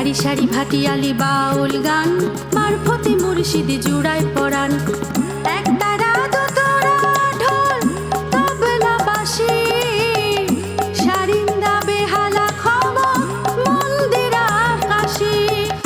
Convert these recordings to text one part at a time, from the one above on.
সারি সারি ভাটিয়ালি বাউল গান মারফতে মুর্শিদি জুড়ায় সারিন্দা বেহালা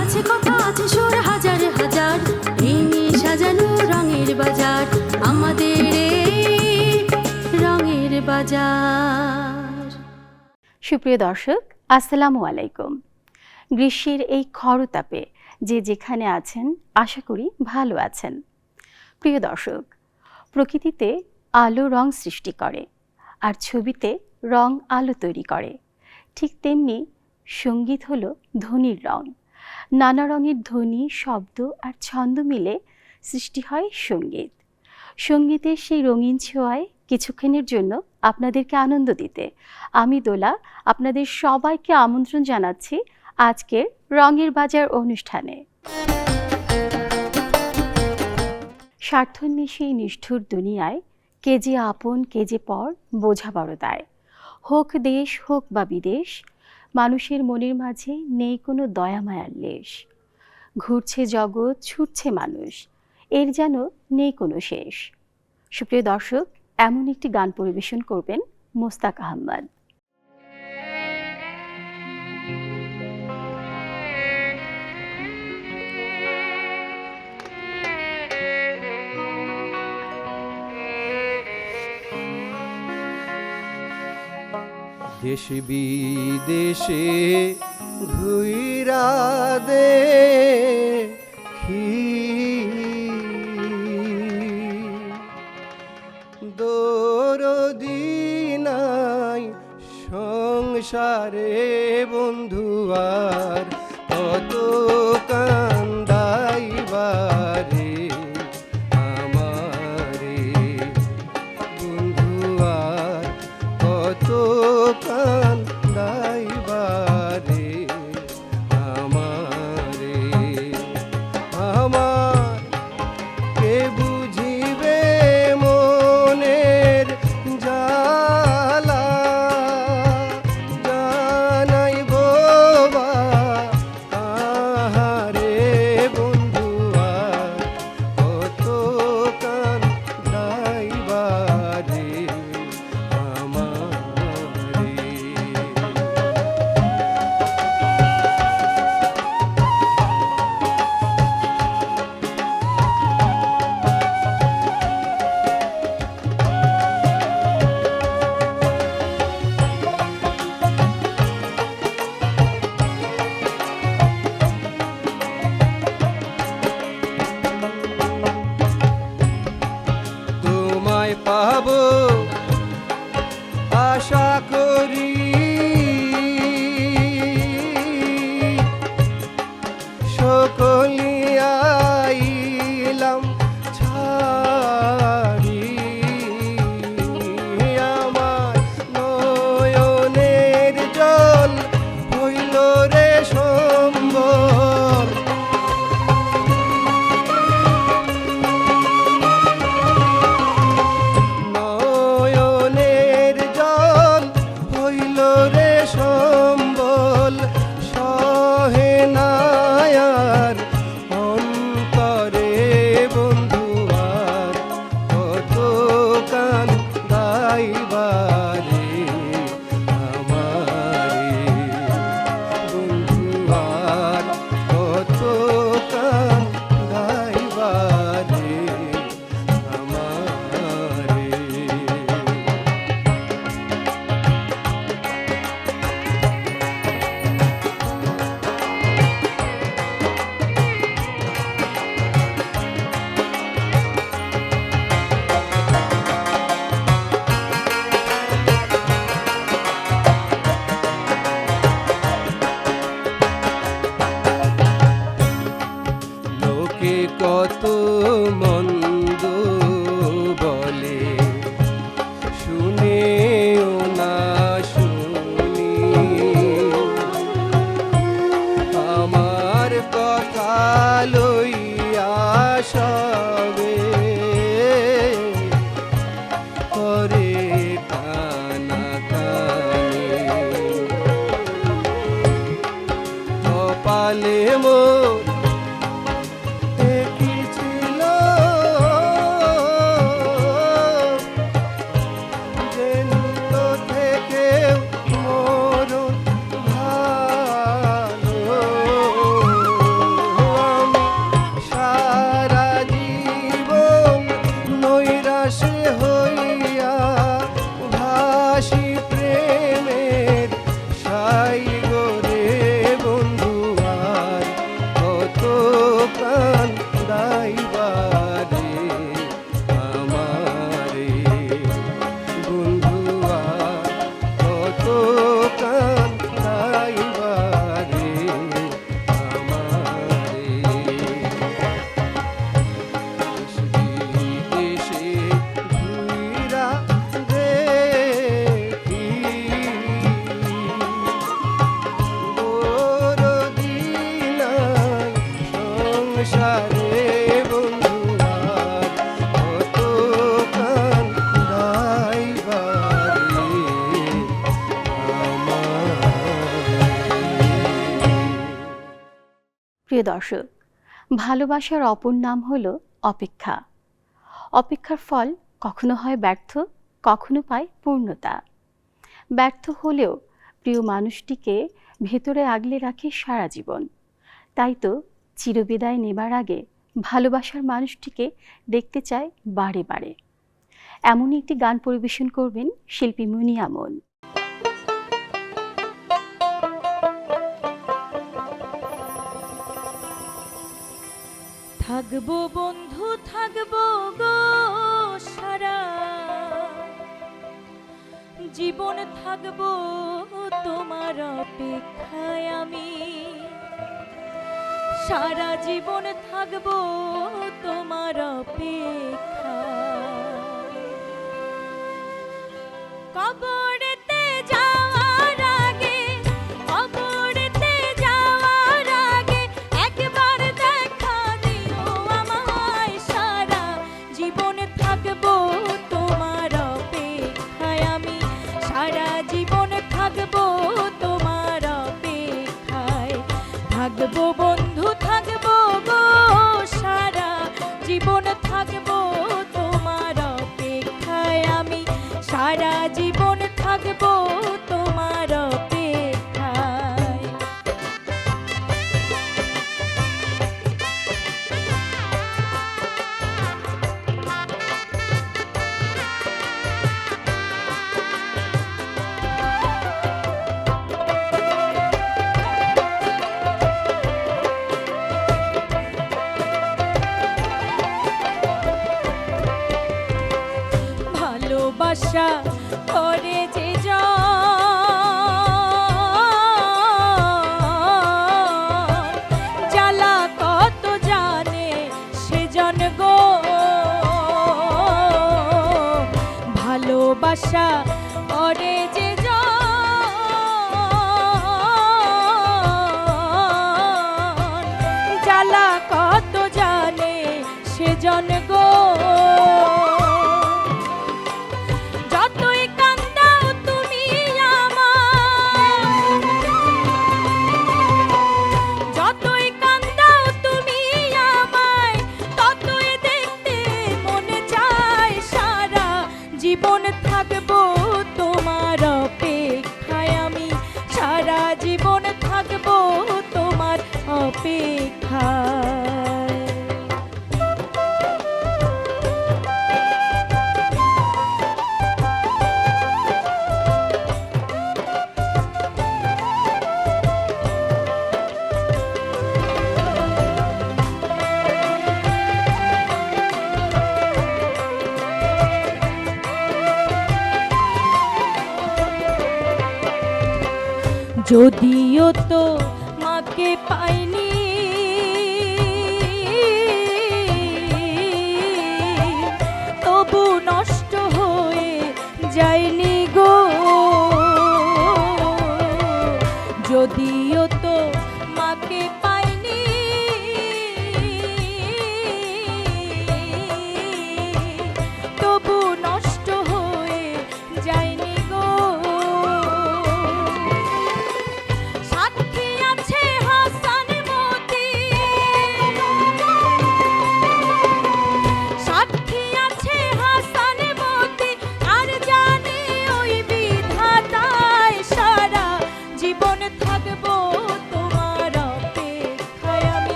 আছে হাজার হাজার রঙের বাজার। আমাদের রঙের বাজার। সুপ্রিয় দর্শক, আসসালামু আলাইকুম। গ্রীষ্মের এই খরতাপে যে যেখানে আছেন, আশা করি ভালো আছেন। প্রিয় দর্শক, প্রকৃতিতে আলো রং সৃষ্টি করে আর ছবিতে রং আলো তৈরি করে। ঠিক তেমনি সংগীত হল ধ্বনির রং। নানা রঙের ধ্বনি, শব্দ আর ছন্দ মিলে সৃষ্টি হয় সংগীত। সঙ্গীতের সেই রঙিন ছোঁয়ায় কিছুক্ষণের জন্য আপনাদেরকে আনন্দ দিতে আমি দোলা আপনাদের সবাইকে আমন্ত্রণ জানাচ্ছি আজকের রঙের বাজার অনুষ্ঠানে। স্বার্থন্বেষী নিষ্ঠুর দুনিয়ায় কে যে আপন, কে যে পর, বোঝা বড় দায়। হোক দেশ, হোক বা বিদেশ, মানুষের মনের মাঝে নেই কোনো দয়া মায়ার লেশ। ঘুরছে জগৎ, ছুটছে মানুষ, এর যেন নেই কোনো শেষ। সুপ্রিয় দর্শক, এমন একটি গান পরিবেশন করবেন মোস্তাক আহমদ দেশ বিদেশে ঘুইরা দে কে তোমায় পাবো। தாயே প্রিয় দর্শক, ভালোবাসার অপর নাম হল অপেক্ষা। অপেক্ষার ফল কখনো হয় ব্যর্থ, কখনো পায় পূর্ণতা। ব্যর্থ হলেও প্রিয় মানুষটিকে ভেতরে আগলে রাখে সারা জীবন। তাই তো চিরবিদায় নেবার আগে ভালোবাসার মানুষটিকে দেখতে চায় বারে বারে। এমনই একটি গান পরিবেশন করবেন শিল্পী মুনিয়ামন থাকব, বন্ধু থাকব গো সারা। জীবন থাকব তোমার অপেক্ষায় আমি। সারা জীবন থাকব তোমার অপেক্ষা কবর যদিও তো মাকে পাইনি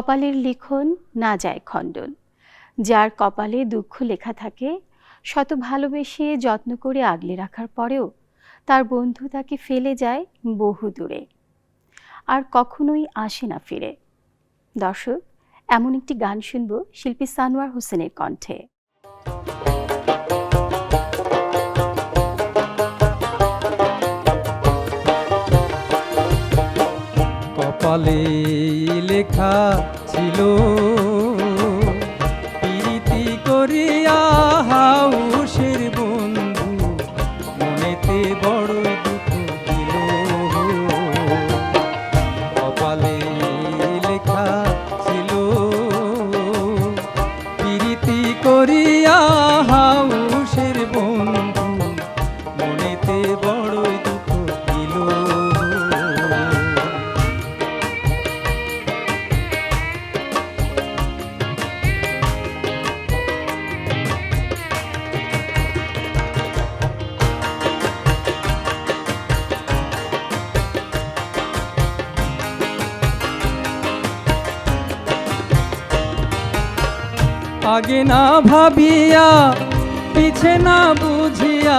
কপালের লিখন না যায় খণ্ডন। যার কপালে দুঃখ লেখা থাকে, শত ভালোবেসে যত্ন করে আগলে রাখার পরেও তার বন্ধু তাকে ফেলে যায় বহু দূরে। আর কখনোই আসে না ফিরে। দর্শক, এমন একটি গান শুনব শিল্পী সানোয়ার হোসেনের কণ্ঠে। কপালে লেখা ছিল প্রীতি করিয়া হাউসের আগে না ভাবিয়া, পিছে না বুঝিয়া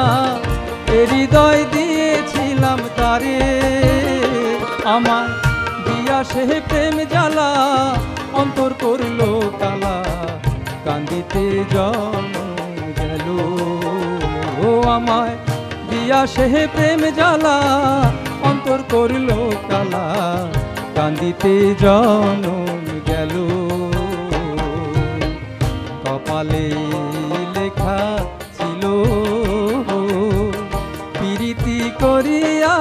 হৃদয় দিয়েছিলাম তারে। আমার দিয়া সে প্রেম জ্বালা, অন্তর করল কালা কান্দিতে জন গেল। ও আমায় দিয়া সে প্রেম জ্বালা, অন্তর করল কালা কান্দিতে জন গেল। কপালে লেখা ছিল প্রীতি করিয়া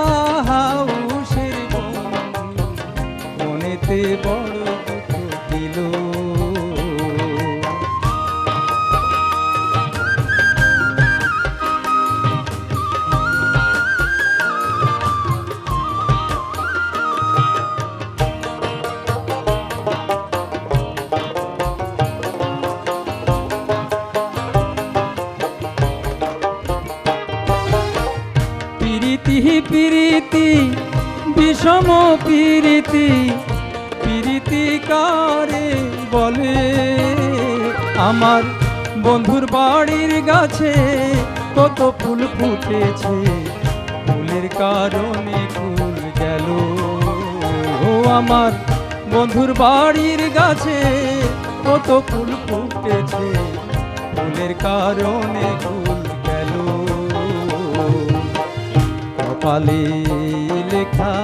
ফুটেছে ফুলের কারণে ফুল গেল। ও আমার বন্ধুর বাড়ির গাছে কত ফুল ফুটেছে। ফুলের কারণে ফুল গেল। কপালে লেখা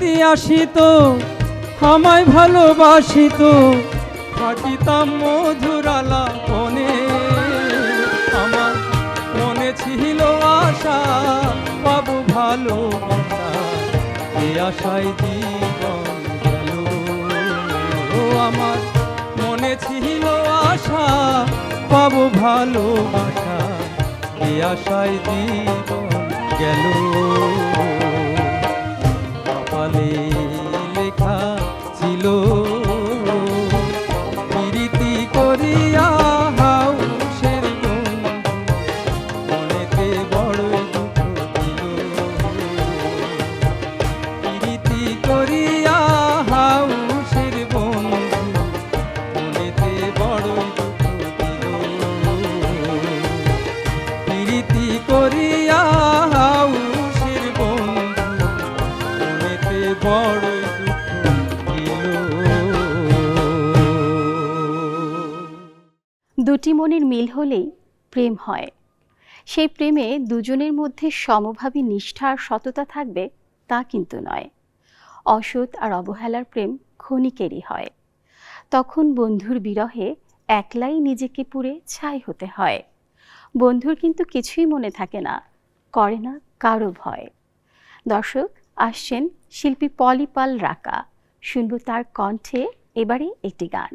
দেখতে আসিত আমায় ভালোবাসিত থাকিতাম মধুরালা মনে আমার মনে ছিল আশা বাবু ভালো এ আশায় জীবন গেল। ও আমার মনে ছিল আশা বাবু ভালো আশা এ আশায় জীবন গেল। মনের মিল হলেই প্রেম হয়। সেই প্রেমে দুজনের মধ্যে সমভাবী নিষ্ঠা আর সততা থাকবে তা কিন্তু নয়। অসৎ আর অবহেলার প্রেম ক্ষণিকেরই হয়। তখন বন্ধুর বিরহে একলাই নিজেকে পুরে ছাই হতে হয়। বন্ধুর কিন্তু কিছুই মনে থাকে না, করে না কারও ভয়। দর্শক, আসছেন শিল্পী পলিপাল রাকা। শুনব তার কণ্ঠে এবারে একটি গান।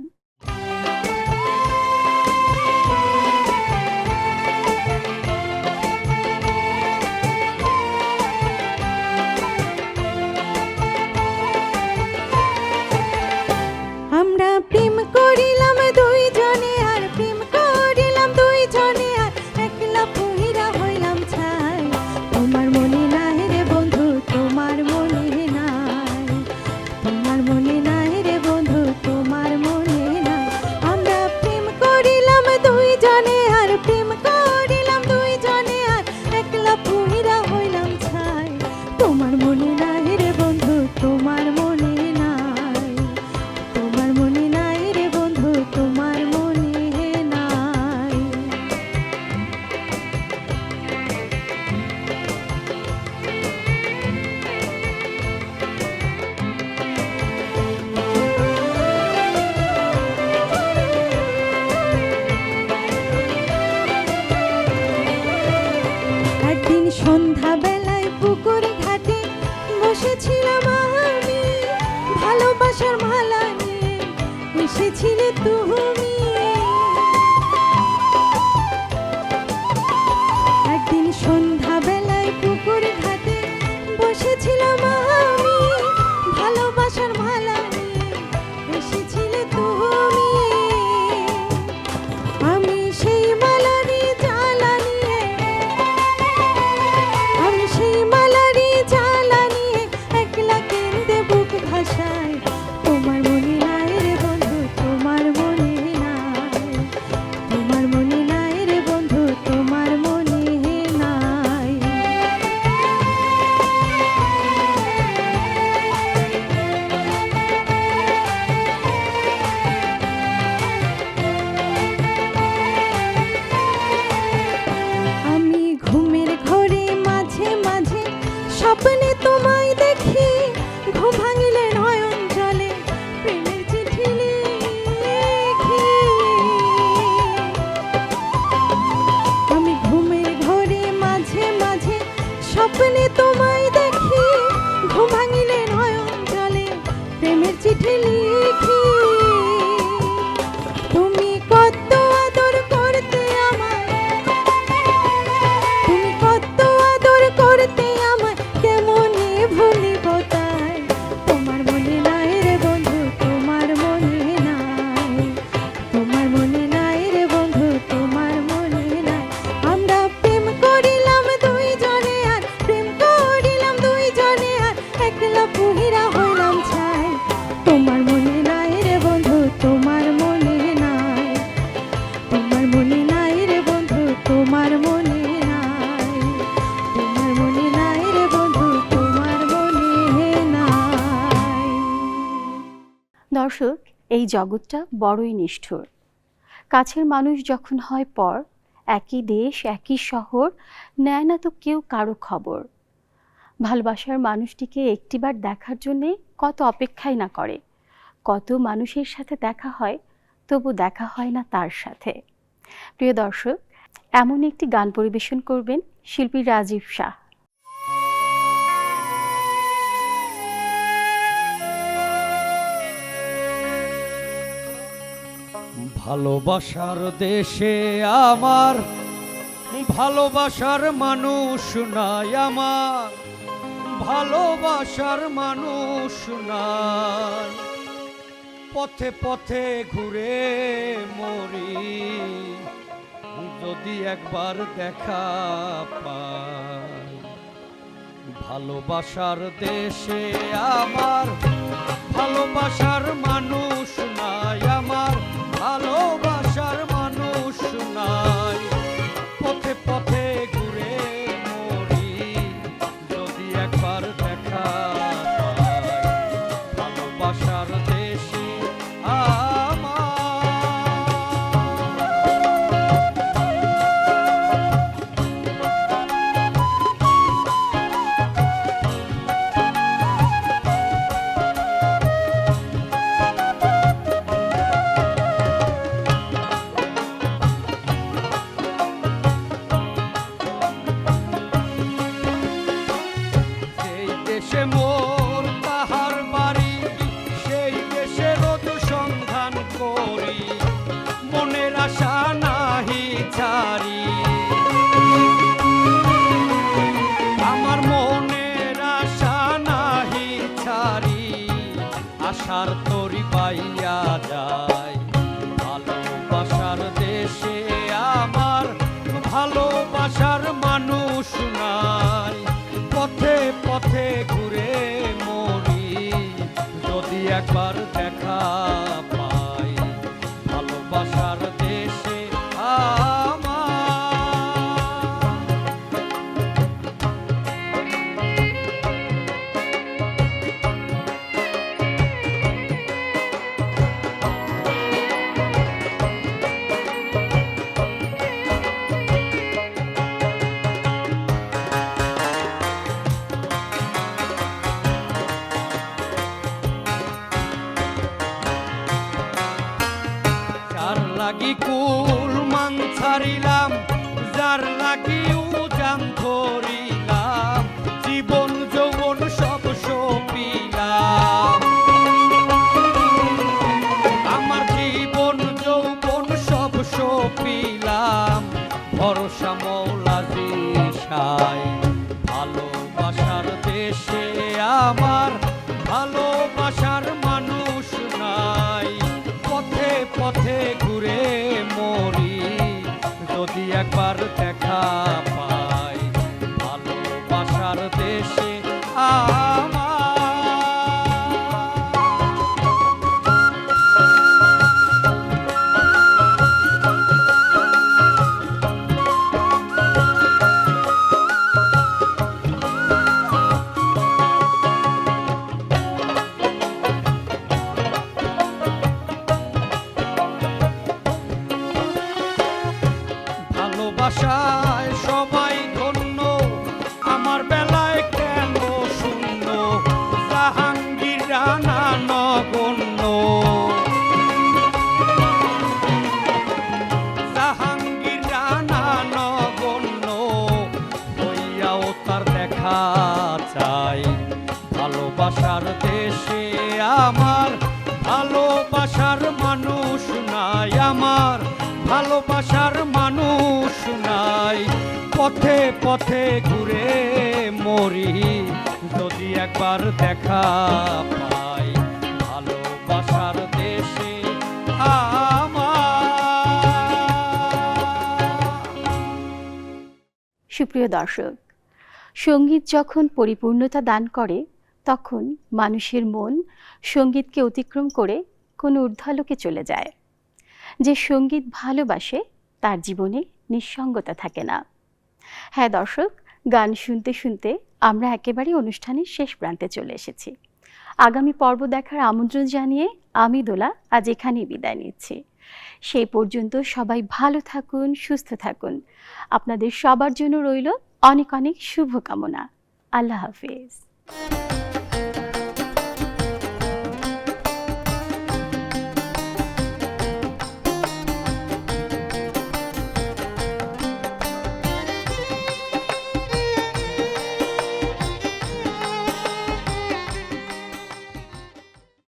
দর্শক, এই জগৎটা বড়ই নিষ্ঠুর। কাছের মানুষ যখন হয় পর, একই দেশ, একই শহর, নেয় না তো কেউ কারও খবর। ভালোবাসার মানুষটিকে একটিবার দেখার জন্যে কত অপেক্ষাই না করে। কত মানুষের সাথে দেখা হয়, তবু দেখা হয় না তার সাথে। প্রিয় দর্শক, এমন একটি গান পরিবেশন করবেন শিল্পী রাজীব শাহ। ভালোবাসার দেশে আমার, ভালোবাসার মানুষ নাই আমার, ভালোবাসার মানুষ নাই। পথে পথে ঘুরে মরি, যদি একবার দেখা পাই। ভালোবাসার দেশে আমার, ভালোবাসার মানুষ নাই আমার ভালোবাসার দেশে আমার পথে ঘুরে মরি, যদি একবার দেখা পাই ভালোবাসার দেশে সুপ্রিয় দর্শক, সংগীত যখন পরিপূর্ণতা দান করে, তখন মানুষের মন সঙ্গীতকে অতিক্রম করে কোনো ঊর্ধ্বালোকে চলে যায়। যে সংগীত ভালোবাসে, তার জীবনে নিঃসঙ্গতা থাকে না। হ্যাঁ দর্শক, গান শুনতে শুনতে আমরা একেবারে অনুষ্ঠানের শেষ প্রান্তে চলে এসেছি। আগামী পর্ব দেখার আমন্ত্রণ জানিয়ে আমি দোলা আজ এখানেই বিদায় নিচ্ছি। সেই পর্যন্ত সবাই ভালো থাকুন, সুস্থ থাকুন। আপনাদের সবার জন্য রইল অনেক অনেক শুভকামনা। আল্লাহ হাফিজ।